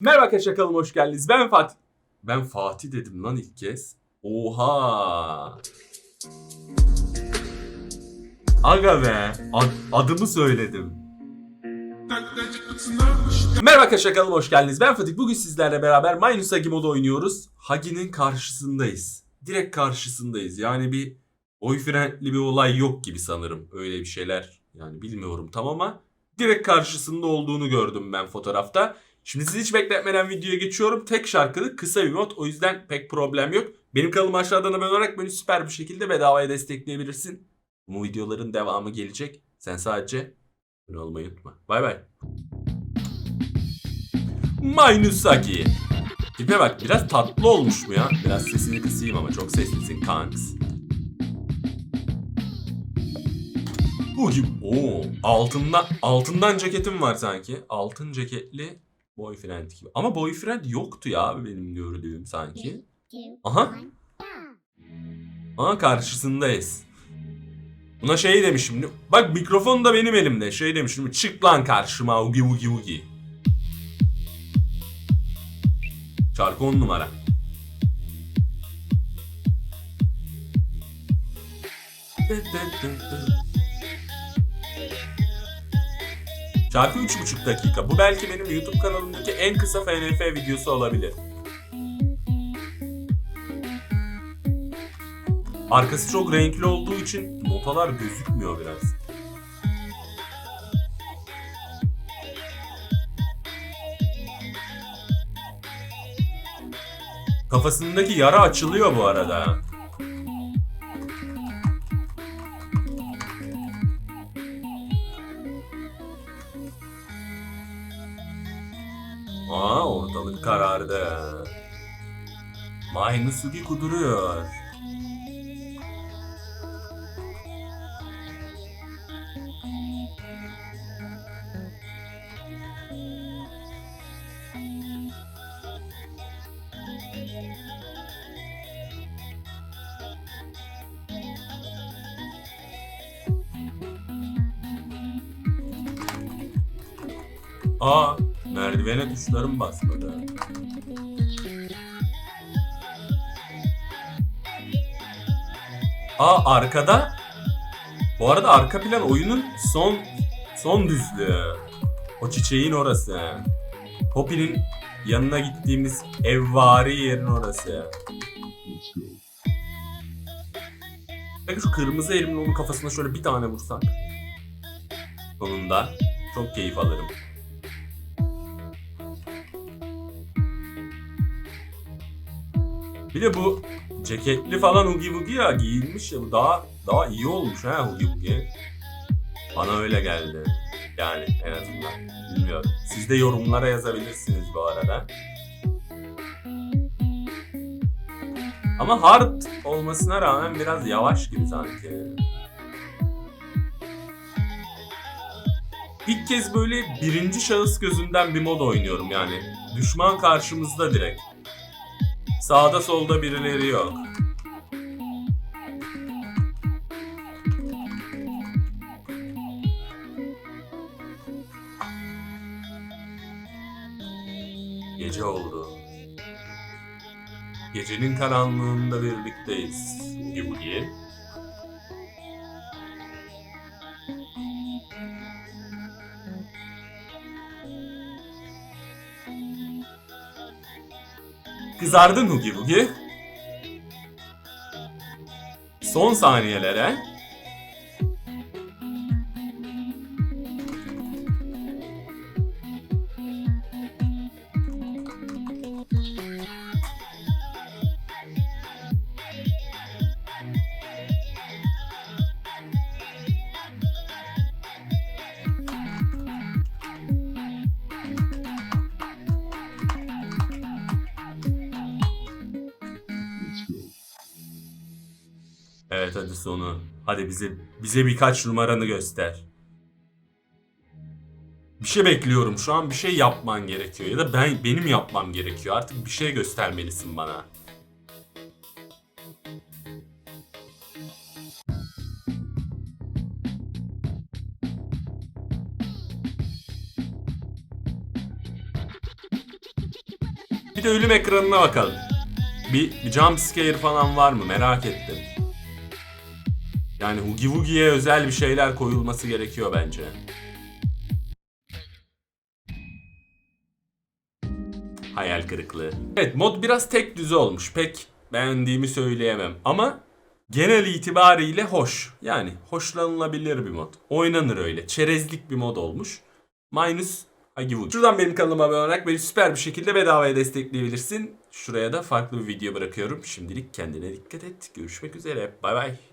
Merhaba arkadaşlar kanalıma hoş geldiniz. Ben Fatih. Ben Fatih dedim lan ilk kez. Oha. Aga be. ad- adımı söyledim. Merhaba arkadaşlar kanalıma hoş geldiniz. Ben Fatih. Bugün sizlerle beraber Minus Hagi modu oynuyoruz. Hagi'nin karşısındayız. Direkt karşısındayız. Yani bir boyfriendli bir olay yok gibi sanırım. Öyle bir şeyler. Yani bilmiyorum tam ama direkt karşısında olduğunu gördüm ben fotoğrafta. Şimdi sizi hiç bekletmeden videoya geçiyorum. Tek şarkılık kısa bir mod. O yüzden pek problem yok. Benim kanalım aşağıdan abone olarak beni süper bir şekilde bedavaya destekleyebilirsin. Bu videoların devamı gelecek. Sen sadece abone olmayı unutma. Bay bay. Minusaki. Tipe bak biraz tatlı olmuş mu ya? Biraz sesini kısayım ama çok seslisin kanks. Gibi. Oo, altında altından ceketim var sanki. Altın ceketli boyfriend gibi. Ama boyfriend yoktu ya benim gördüğüm sanki. Aha. Aha karşısındayız. Buna şey demişim. Bak mikrofon da benim elimde. Şey demişim. Çık lan karşıma ugi ugi ugi. Şarkı on numara. Şarkı 3,5 dakika. Bu belki benim YouTube kanalımdaki en kısa FNF videosu olabilir. Arkası çok renkli olduğu için notalar gözükmüyor biraz. Kafasındaki yara açılıyor bu arada. Aa ortalık karardı. Maymusugi kuduruyor. Aa, merdivene tuşlarım basmadı. Aa arkada. Bu arada arka plan oyunun son son düzlüğü. O çiçeğin orası. Poppy'nin yanına gittiğimiz evvari yerin orası. Peki şu kırmızı elimle onun kafasına şöyle bir tane vursak. Sonunda çok keyif alırım. Bir de bu ceketli falan Hugi Bugi ya giyilmiş ya bu daha daha iyi olmuş ha Hugi Bugi. Bana öyle geldi. Yani en azından. Bilmiyorum. Siz de yorumlara yazabilirsiniz bu arada. Ama hard olmasına rağmen biraz yavaş gibi sanki. İlk kez böyle birinci şahıs gözünden bir mod oynuyorum yani. Düşman karşımızda direkt. Sağda solda birileri yok. Gece oldu. Gecenin karanlığında birlikteyiz. Bugi bugi. Kızardın Hugi Bugi. Son saniyelere. Evet hadi sonu. Hadi bize bize birkaç numaranı göster. Bir şey bekliyorum. Şu an bir şey yapman gerekiyor ya da ben benim yapmam gerekiyor. Artık bir şey göstermelisin bana. Bir de ölüm ekranına bakalım. Bir, bir jump scare falan var mı merak ettim. Yani Hugi Wugi'ye özel bir şeyler koyulması gerekiyor bence. Hayal kırıklığı. Evet mod biraz tek düze olmuş. Pek beğendiğimi söyleyemem. Ama genel itibariyle hoş. Yani hoşlanılabilir bir mod. Oynanır öyle. Çerezlik bir mod olmuş. Minus Hagi Wugi. Şuradan benim kanalıma abone olarak beni süper bir şekilde bedavaya destekleyebilirsin. Şuraya da farklı bir video bırakıyorum. Şimdilik kendine dikkat et. Görüşmek üzere. Bay bay.